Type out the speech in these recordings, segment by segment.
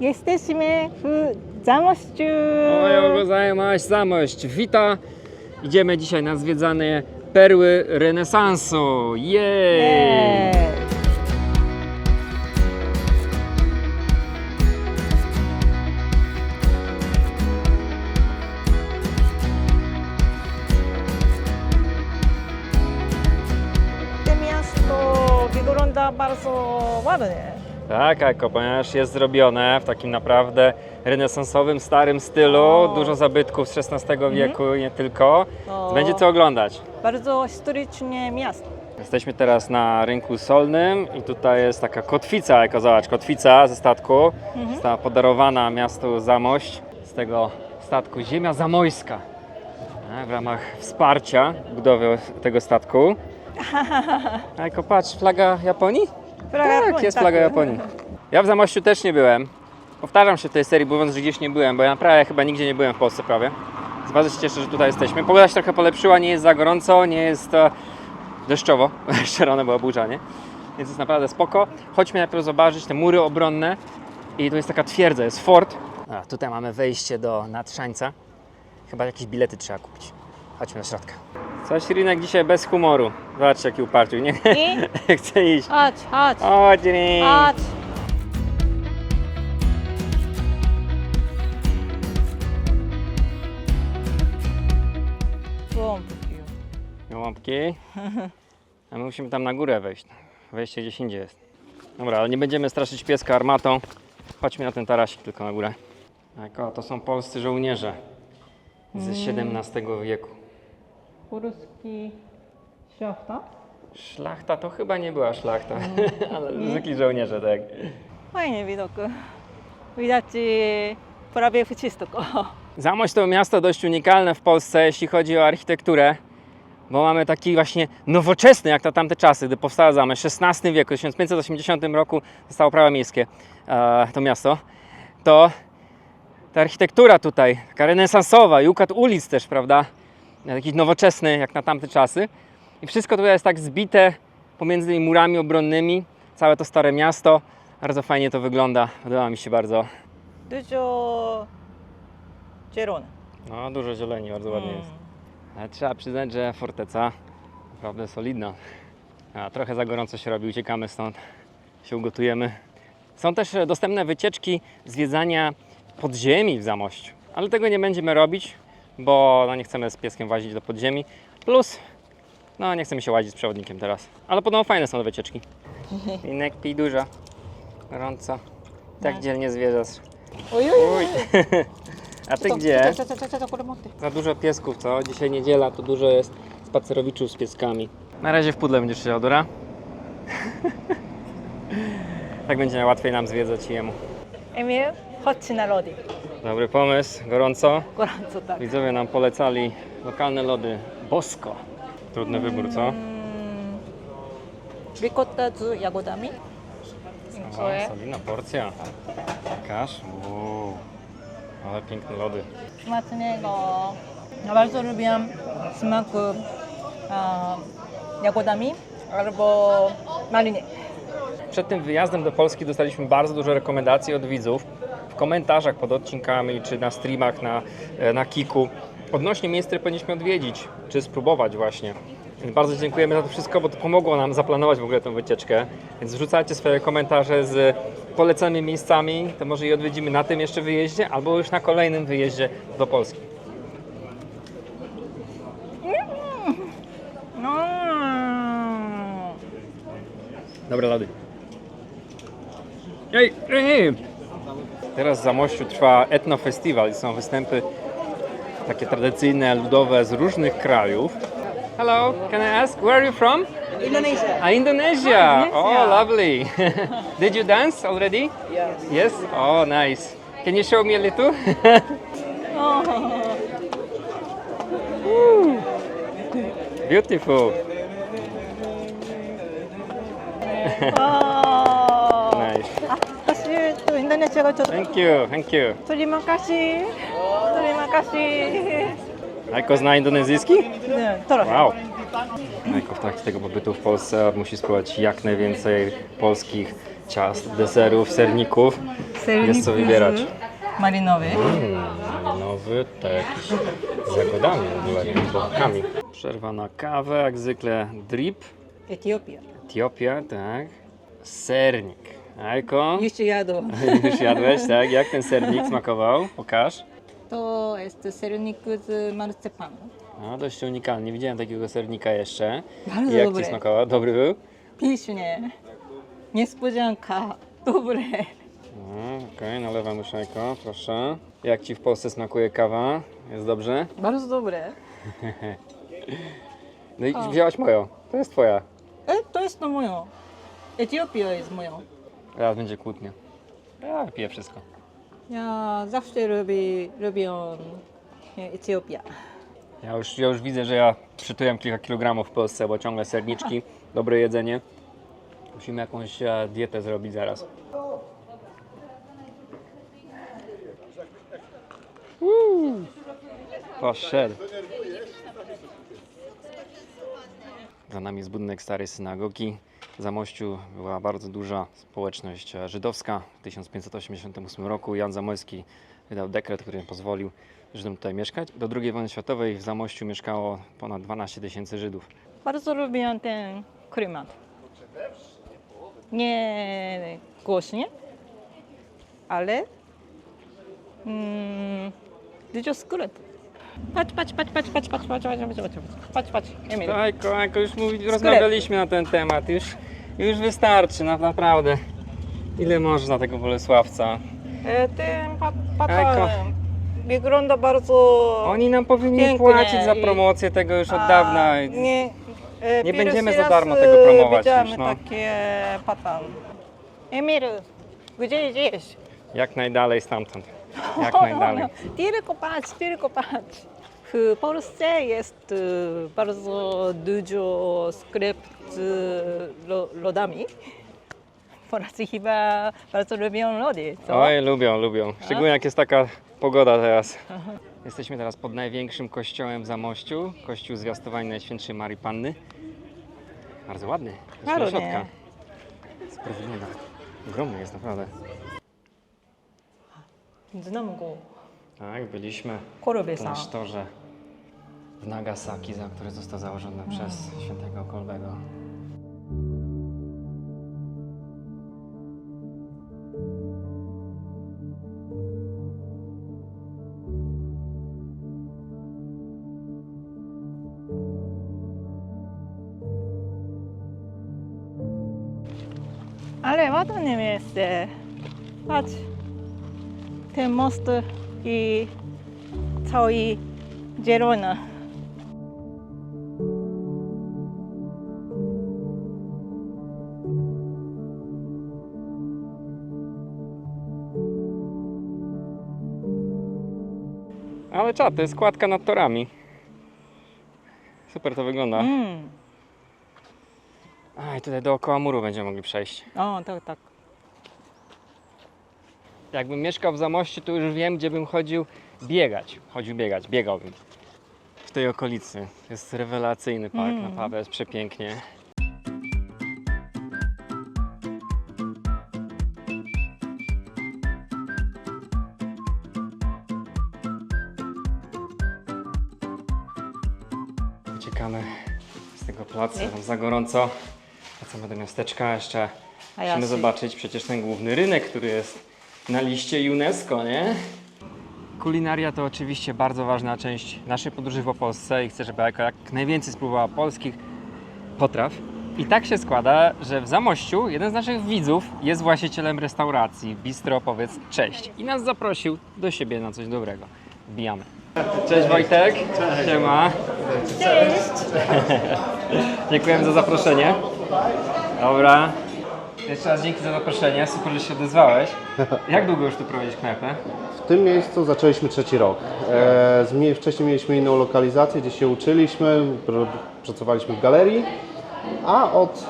Jesteśmy w Zamościu. Ojo gozaimasu, zamość, wita! Idziemy dzisiaj na zwiedzane perły renesansu. Jej! Jej. Tak, Ajko, ponieważ jest zrobione w takim naprawdę renesansowym, starym stylu, O. dużo zabytków z XVI wieku i nie tylko. O. Będzie co oglądać. Bardzo historycznie miasto. Jesteśmy teraz na rynku solnym i tutaj jest taka kotwica, jako zobacz, kotwica ze statku. Została podarowana miastu Zamość z tego statku Ziemia Zamojska. W ramach wsparcia budowy tego statku. A jako patrz, flaga Japonii? Flaga tak, Japonii, jest tak. flaga Japonii. Ja w Zamościu też nie byłem. Powtarzam się w tej serii, mówiąc, że gdzieś nie byłem, bo ja naprawdę chyba nigdzie nie byłem w Polsce prawie. Więc Bardzo się cieszę, że tutaj jesteśmy. Pogoda się trochę polepszyła, nie jest za gorąco, nie jest e, deszczowo. Jeszcze rano była burza, nie? Więc jest naprawdę spoko. Chodźmy najpierw zobaczyć te mury obronne. I tu jest taka twierdza, jest fort. A, tutaj mamy wejście do nadszańca. Chyba jakieś bilety trzeba kupić. Chodźmy do środka. Coś Rinek dzisiaj bez humoru. Zobaczcie jaki uparciu, nie? I Chce iść. chodź, chodź, Chodź Rink. chodź. Łąbki. A my musimy tam na górę wejść. Wejście gdzieś indziej jest. Dobra, ale nie będziemy straszyć pieska armatą. Chodźmy na ten tarasik tylko na górę. Tak, o, to są polscy żołnierze z XVII wieku. Polski szlachta. Szlachta to chyba nie była szlachta, ale zwykli żołnierze, tak. Fajnie widok. Widać prawie wszystko. Zamość to miasto dość unikalne w Polsce, jeśli chodzi o architekturę, bo mamy taki właśnie nowoczesny, jak to tamte czasy, gdy powstała zamość. XVI wieku, w 1580 roku zostało prawo miejskie e, to miasto. To ta architektura tutaj, taka renesansowa i układ ulic też, prawda, taki nowoczesny jak na tamte czasy. I wszystko tutaj jest tak zbite pomiędzy tymi murami obronnymi, całe to stare miasto. Bardzo fajnie to wygląda, podoba mi się bardzo. Dużo zielone. No, dużo zieleni, bardzo ładnie Mm. jest. Ale trzeba przyznać, że forteca naprawdę solidna. A, trochę za gorąco się robi, uciekamy stąd, się ugotujemy. Są też dostępne wycieczki zwiedzania podziemi w Zamościu, ale tego nie będziemy robić, bo no, nie chcemy z pieskiem łazić do podziemi. Plus, no nie chcemy się łazić z przewodnikiem teraz. Ale podobno fajne są te wycieczki. Inek pij dużo, gorąco. Tak No. dzielnie zwierzasz. Oj, oj, oj. Uj. A ty gdzie? Za dużo piesków, co? Dzisiaj niedziela, to dużo jest spacerowiczów z pieskami. Na razie w pudle będziesz siedział, dobra? tak będzie łatwiej nam zwiedzać i jemu. Emil, chodź na lody. Dobry pomysł, gorąco. Gorąco tak. Widzowie nam polecali lokalne lody Bosko. Trudny wybór, co? Mm, ricotta z jagodami. Dziękuję. solidna porcja. Uuu, ale piękne lody. Smacznego. Ja bardzo lubię smak a, jagodami albo maliny. Przed tym wyjazdem do Polski dostaliśmy bardzo dużo rekomendacji od widzów komentarzach pod odcinkami czy na streamach na, e, na Kiku odnośnie miejsc, które powinniśmy odwiedzić czy spróbować właśnie. Więc bardzo dziękujemy za to wszystko, bo to pomogło nam zaplanować w ogóle tę wycieczkę. Więc wrzucajcie swoje komentarze z polecanymi miejscami, to może je odwiedzimy na tym jeszcze wyjeździe albo już na kolejnym wyjeździe do Polski. Mm. Dobra, lody. Ej, ej, ej. Teraz w Zamościu trwa etnofestiwal i są występy takie tradycyjne, ludowe z różnych krajów. Hello, can I ask where are you from? Indonesia. Ah, Indonesia. Oh, lovely. Did you dance already? Yes. Yes. Oh, nice. Can you show me a little? Woo. Beautiful. Będę czego to. Thank you, thank you. Terima kasih. Terima kasih. Zna indonezyjski? Nie, to Wow. Jako w trakcie tego pobytu w Polsce musi spróbować jak najwięcej polskich ciast, deserów, serników. Serników. Jest co wybierać. Mm, z Marinowy. Mm, nowy tak z jagodami w bochkami. Przerwa na kawę, jak zwykle drip, Etiopia. Etiopia, tak. Sernik. Ajko, Już jadłam. już jadłeś, tak? Jak ten sernik smakował? Pokaż. To jest sernik z marcepan. No, dość unikalny. Nie widziałem takiego sernika jeszcze. Bardzo Jak dobry. Ci smakował? Dobry był? Pysznie. Niespodzianka. Dobre. No, Okej, nalewam już jajko, proszę. Jak Ci w Polsce smakuje kawa? Jest dobrze? Bardzo dobre. No i wzięłaś moją. To jest Twoja. E, to jest to moją. Etiopia jest moją. Teraz będzie kłótnia. Ja piję wszystko. Ja zawsze lubię, lubię Etiopia. Ja już, ja już widzę, że ja przytyłem kilka kilogramów w Polsce, bo ciągle serniczki, dobre jedzenie. Musimy jakąś e, dietę zrobić zaraz. Uuu, Poszedł. Za nami jest budynek starej synagogi. W Zamościu była bardzo duża społeczność e, żydowska. W 1588 roku Jan Zamojski wydał dekret, który pozwolił Żydom tutaj mieszkać. Do II wojny światowej w Zamościu mieszkało ponad 12 tysięcy Żydów. Bardzo lubię ten klimat. Nie głośnie, ale mm, dużo skrót. Patrz, patrz, patrz, patrz, patrz, patrz, patrz, patrz, patrz, patrz, patrz, patrz, Emil. Ajko, Ajko, już mówi, rozmawialiśmy na ten temat. Już, już wystarczy, no, naprawdę. Ile można tego Bolesławca? E, Ten pa, wygląda bardzo... Oni nam powinni Pięknie płacić za i- promocję tego już od a, dawna. Nie, e, Nie pierwszy będziemy za raz, darmo e, tego promować Widziałem już, no. takie patan. Emil, gdzie idziesz? Jak najdalej stamtąd. Jak najdalej. Tylko patrz, tylko patrz. W Polsce jest e, bardzo dużo sklep z lo, lodami. Polacy chyba bardzo lubią lody, co? Oj, lubią, lubią. Szczególnie jak jest taka pogoda teraz. Jesteśmy teraz pod największym kościołem w Zamościu. Kościół zwiastowania Najświętszej Marii Panny. Bardzo ładny. Chodźmy do środka. Wygląda. Ogromny jest naprawdę. Znam go. Tak, byliśmy w Korobe-san. klasztorze w Nagasaki, za który został założony przez świętego Kolbego. Ale ładne miejsce. Patrz. Ten most i cały zielony. Ale czad, to jest składka nad torami. Super to wygląda. Mm. A i tutaj dookoła muru będziemy mogli przejść. O, tak, tak. Jakbym mieszkał w Zamościu, to już wiem, gdzie bym chodził biegać. Chodził biegać, biegałbym. W tej okolicy. Jest rewelacyjny park, Mm. naprawdę jest przepięknie. Uciekamy z tego placu, tam za gorąco. Wracamy do miasteczka jeszcze. Musimy zobaczyć przecież ten główny rynek, który jest na liście UNESCO, nie? Kulinaria to oczywiście bardzo ważna część naszej podróży po Polsce i chcę, żeby Ajka jak najwięcej spróbowała polskich potraw. I tak się składa, że w Zamościu jeden z naszych widzów jest właścicielem restauracji Bistro Powiedz Cześć i nas zaprosił do siebie na coś dobrego. Wbijamy. Cześć Wojtek. Cześć. Siema. Cześć! Dziękujemy za zaproszenie. Dobra. Jeszcze raz dzięki za zaproszenie. Super, że się odezwałeś. Jak długo już tu prowadzisz knajpę? W tym miejscu zaczęliśmy trzeci rok. E, z wcześniej mieliśmy inną lokalizację, gdzie się uczyliśmy, pr- pracowaliśmy w galerii, a od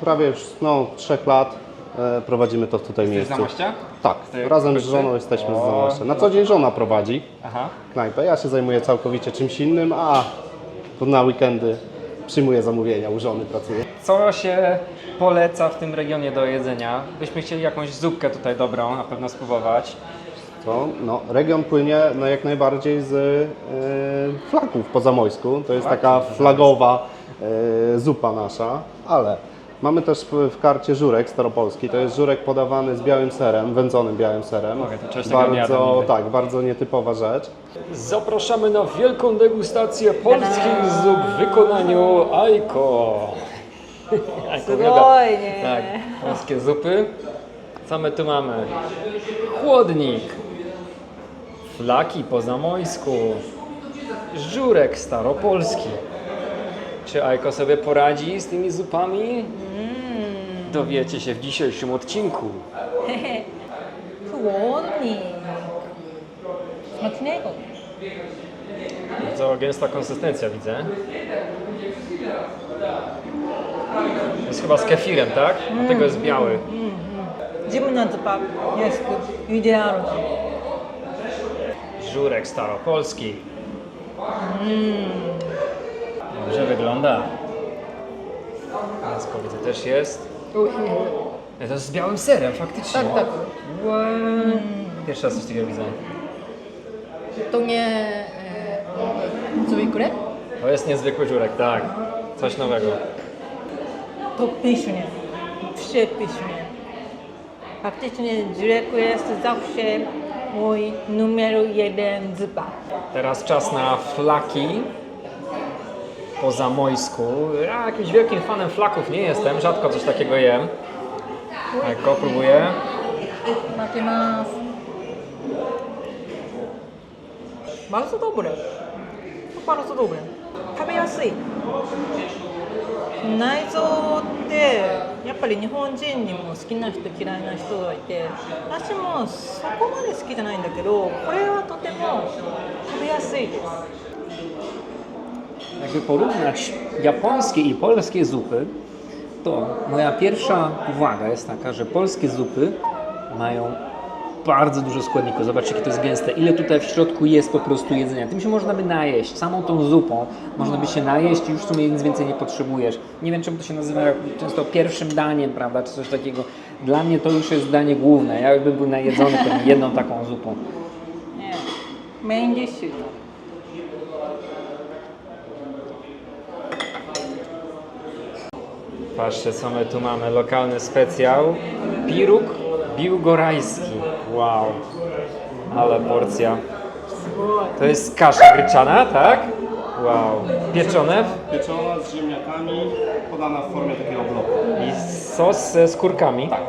prawie już no, trzech lat e, prowadzimy to w tutaj Z miejscu. Zamościa? Tak, Z razem z żoną jesteśmy z O, Zamościa. Na co dzień żona prowadzi Aha. knajpę, ja się zajmuję całkowicie czymś innym, a na weekendy przyjmuję zamówienia, u żony pracuję. Co się poleca w tym regionie do jedzenia? Byśmy chcieli jakąś zupkę tutaj dobrą na pewno spróbować. To, no, region płynie no, jak najbardziej z e, flaków po zamojsku. To jest taka flagowa e, zupa nasza, ale Mamy też w karcie żurek staropolski. To jest żurek podawany z białym serem, wędzonym białym serem. Mogę, to czegoś nie bardzo, tak, bardzo nietypowa rzecz. Zapraszamy na wielką degustację polskich zup w wykonaniu Ajko. Ajko wiada. Spokojnie. Tak, polskie zupy. Co my tu mamy? Chłodnik. Flaki po zamojsku. Żurek staropolski. Czy Aiko sobie poradzi z tymi zupami? Mm. Dowiecie się w dzisiejszym odcinku. Chłodni. Smacznego. Bardzo gęsta konsystencja widzę. Jest chyba z kefirem, tak? Dlatego jest biały. Mm, mm, mm. Zimna zupa jest idealna. Żurek staropolski. Mm. Dobrze wygląda. Mięsko widzę też jest. E, To jest z białym serem, faktycznie. Tak, tak. What? Pierwszy raz coś takiego widzę. To nie e, To jest niezwykły żurek, tak. Coś nowego. to pysznie, przepysznie. Faktycznie żurek jest zawsze mój numer jeden zupa. Teraz czas na flaki po zamojsku. Ja jakimś wielkim fanem flaków nie jestem, rzadko coś takiego jem. Eko, próbuję. 負けます。bardzo dobre. bardzo dobre. 食べやすい。内臓ってやっぱり日本人にも好きな人嫌いな人がいて私もそこまで好きじゃないんだけどこれはとても食べやすいです jakby porównać japońskie i polskie zupy, to moja pierwsza uwaga jest taka, że polskie zupy mają bardzo dużo składników. Zobaczcie, jakie to jest gęste. Ile tutaj w środku jest po prostu jedzenia. Tym się można by najeść. Samą tą zupą można by się najeść i już w sumie nic więcej nie potrzebujesz. Nie wiem, czemu to się nazywa często pierwszym daniem, prawda, czy coś takiego. Dla mnie to już jest danie główne. Ja bym był najedzony jedną taką zupą. Nie. Main dish. Patrzcie, co my tu mamy. Lokalny specjał. Piruk biłgorajski. Wow. Ale porcja. To jest kasza gryczana, tak? Wow. Pieczone? Pieczona z ziemniakami, podana w formie takiego bloku. I sos ze skórkami? Tak.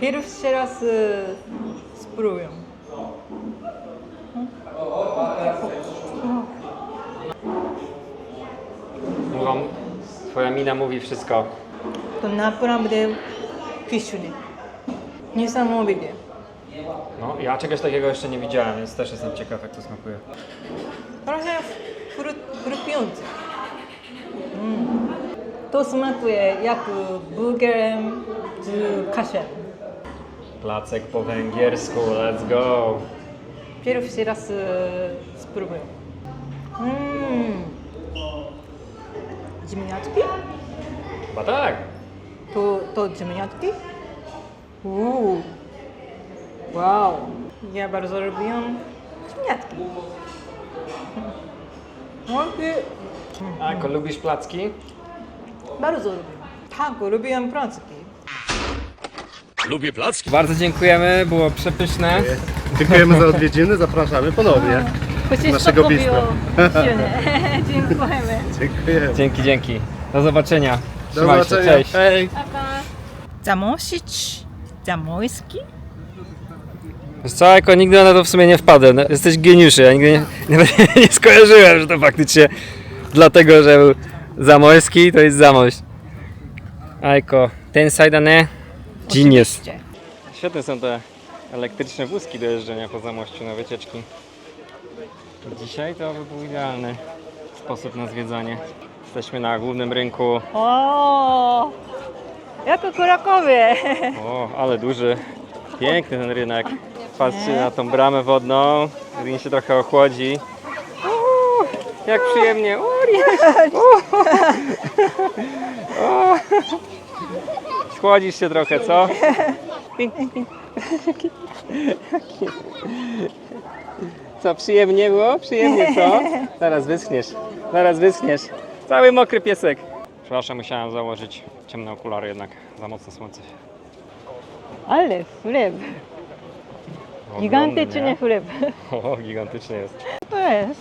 Pierwszy raz y, spróbuję. Mówią, Twoja mina mówi wszystko. To naprawdę fiszny. Niesamowite. No, ja czegoś takiego jeszcze nie widziałem, więc też jestem ciekaw, jak to smakuje. Trochę frut. Mm. To smakuje jak burger z kaszem. Placek po węgiersku, let's go! Pierwszy raz e, spróbuję. Mmm. Ziemniaczki? Chyba tak. To, to ziemniaczki? Uuu. Wow. Ja bardzo lubiłam ziemniaczki. Ładnie. Ako, lubisz placki? Bardzo lubię. Tak, lubiłam placki. Lubię placki. Bardzo dziękujemy, było przepyszne. Dziękujemy za odwiedziny, zapraszamy ponownie. Tak. Naszego bistro. Dziękujemy. Dziękujemy. Dzięki, dzięki. Do zobaczenia. Do Trzymaj się, zobaczenia. cześć. Hej. Zamosić. Zamojski? Wiesz co, jako nigdy na to w sumie nie wpadłem. No, Jesteś geniuszy, ja nigdy nie, nie, nie skojarzyłem, że to faktycznie dlatego, że był Zamojski, to jest Zamość. Ajko, ten sajdane, genius. Świetne są te elektryczne wózki do jeżdżenia po Zamościu na wycieczki. Dzisiaj to by był idealny sposób na zwiedzanie. Jesteśmy na głównym rynku. O, jak w Krakowie. O, ale duży. Piękny ten rynek. Patrzcie na tą bramę wodną. Rin się trochę ochłodzi. Uuu, jak przyjemnie. O. Schłodzisz się trochę, co? Co, przyjemnie było? Przyjemnie, co? Zaraz wyschniesz. Zaraz wyschniesz. Cały mokry piesek. Przepraszam, musiałem założyć ciemne okulary jednak. Za mocno słońce się. Ale chleb. Gigantyczny chleb. O, gigantyczny jest. To jest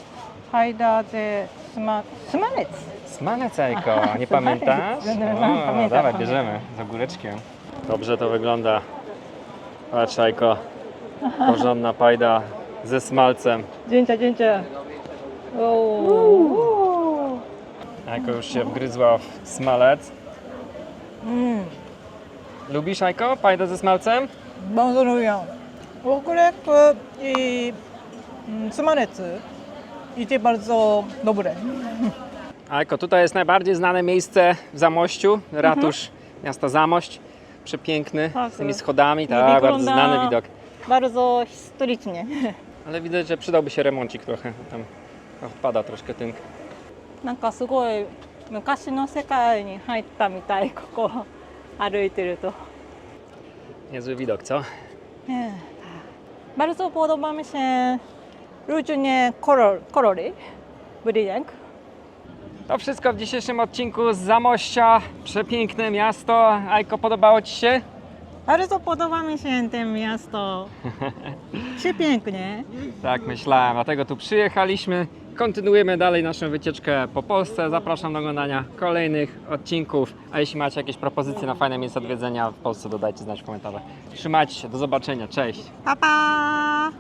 fajda ze sma, smalec. Smalec, Ajko, nie pamiętasz? Będę- O, pamiętam, dawaj, pamiętam. bierzemy z ogóreczkiem. Dobrze to wygląda. Patrz, Ajko, porządna pajda ze smalcem. Dzięcia, dzięcia. Ajko już się wgryzła w smalec. Mm. Lubisz, Ajko, pajdę ze smalcem? Bardzo lubię. Okurek i mm, smalec idzie bardzo dobre. Ajko, tutaj jest najbardziej znane miejsce w Zamościu, ratusz miasta Zamość. Przepiękny, Tak, z tymi tak. schodami, tak, wygląda- bardzo znany widok. Bardzo historycznie Ale widać, że przydałby się remoncik trochę. Tam odpada troszkę tynk. なんかすごい昔の世界に入ったみたいここ歩いてると。 Niezły widok, co? Bardzo podoba mi się różnie kolor, kolory budynek. To wszystko w dzisiejszym odcinku z Zamościa. Przepiękne miasto. Ajko, podobało Ci się? Bardzo podoba mi się to miasto. Przepięknie. Tak myślałem, dlatego tu przyjechaliśmy. Kontynuujemy dalej naszą wycieczkę po Polsce. Zapraszam do oglądania kolejnych odcinków. A jeśli macie jakieś propozycje na fajne miejsca odwiedzenia w Polsce, dodajcie znać w komentarzach. Trzymajcie się, do zobaczenia, cześć! Pa pa!